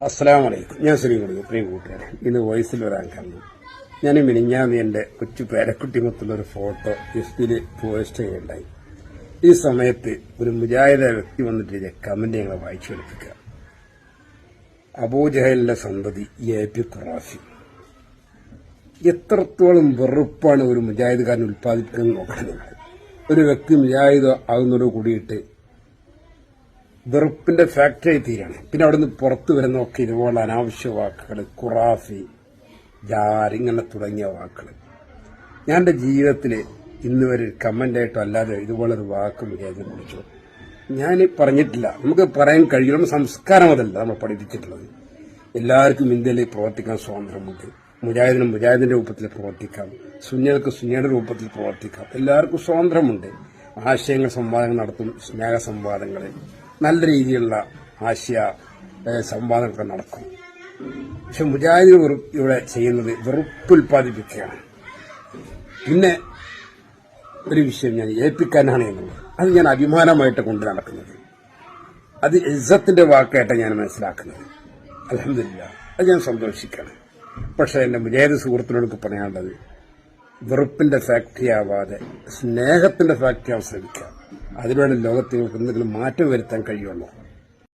വലൈക്കും ഞാൻ ശ്രീ കൊടുക്കും പ്രിയ കൂട്ടുകാരെ ഇന്ന് വോയിസിൽ വരാൻ കാരണം ഞാൻ മിനിഞ്ഞാന്ന് എന്റെ കൊച്ചു പേരക്കുട്ടിമൊത്തുള്ള ഒരു ഫോട്ടോ എഫ്ബിയിൽ പോസ്റ്റ് ചെയ്യുകയുണ്ടായി ഈ സമയത്ത് ഒരു മുജാഹിദ വ്യക്തി വന്നിട്ട് കമന്റ് ഞങ്ങളെ വായിച്ചു കേൾപ്പിക്കുക അബൂജഹലിന്റെ സന്തതി എ പി ഖുറാഫി എത്രത്തോളം വെറുപ്പാണ് ഒരു മുജാഹിദുകാരൻ ഉൽപ്പാദിപ്പിക്കുന്നത് നോക്കണം ഒരു വ്യക്തി മുജാഹിദ് ആകുന്നതോട് കൂടിയിട്ട് വെറുപ്പിന്റെ ഫാക്ടറി തീരാണ്. പിന്നെ അവിടുന്ന് പുറത്തു വരുന്നൊക്കെ ഇതുപോലെ അനാവശ്യ വാക്കുകൾ ഖുറാഫി ജാരിങ്ങനെ തുടങ്ങിയ വാക്കുകൾ ഞാൻ എന്റെ ജീവിതത്തിൽ ഇന്ന് വരെ കമന്റ് ആയിട്ടോ അല്ലാതെ ഇതുപോലെ ഒരു വാക്ക് കുറിച്ചു ഞാൻ പറഞ്ഞിട്ടില്ല. നമുക്ക് പറയാൻ കഴിയും. സംസ്കാരം അതല്ല നമ്മൾ പഠിപ്പിച്ചിട്ടുള്ളത്. എല്ലാവർക്കും ഇന്ത്യയിൽ പ്രവർത്തിക്കാൻ സ്വാതന്ത്ര്യമുണ്ട്. മുജാഹിദിനും മുജാഹിദിന്റെ രൂപത്തിൽ പ്രവർത്തിക്കാം. സുന്നികൾക്ക് സുന്നിയുടെ രൂപത്തിൽ പ്രവർത്തിക്കാം. എല്ലാവർക്കും സ്വാതന്ത്ര്യമുണ്ട്. ആശയങ്ങൾ സംവാദങ്ങൾ നടത്തും സ്നേഹ സംവാദങ്ങൾ നല്ല രീതിയിലുള്ള ആശയ സംവാദങ്ങൾ നടക്കും. പക്ഷെ മുജാഹിദ് ഇവിടെ ചെയ്യുന്നത് വെറുപ്പ് ഉൽപ്പാദിപ്പിക്കുകയാണ് പിന്നെ ഒരു വിഷയം ഞാൻ ഏൽപ്പിക്കാനാണ് എന്നുള്ളത്. അത് ഞാൻ അഭിമാനമായിട്ട് കൊണ്ട് നടക്കുന്നത്. അത് ഇസ്സത്തിന്റെ വാക്കായിട്ടാണ് ഞാൻ മനസ്സിലാക്കുന്നത്. അലഹമില്ല അത് ഞാൻ സന്തോഷിക്കണം പക്ഷെ എന്റെ മുജാഹിദ് സുഹൃത്തിനോട് പറയാനുള്ളത് വെറുപ്പിന്റെ ഫാക്ടറി ആവാതെ സ്നേഹത്തിന്റെ ഫാക്ടറി ആവാൻ ശ്രമിക്കാം അതിലൂടെ ലോകത്തിൽ എന്തെങ്കിലും മാറ്റം വരുത്താൻ കഴിയുള്ളൂ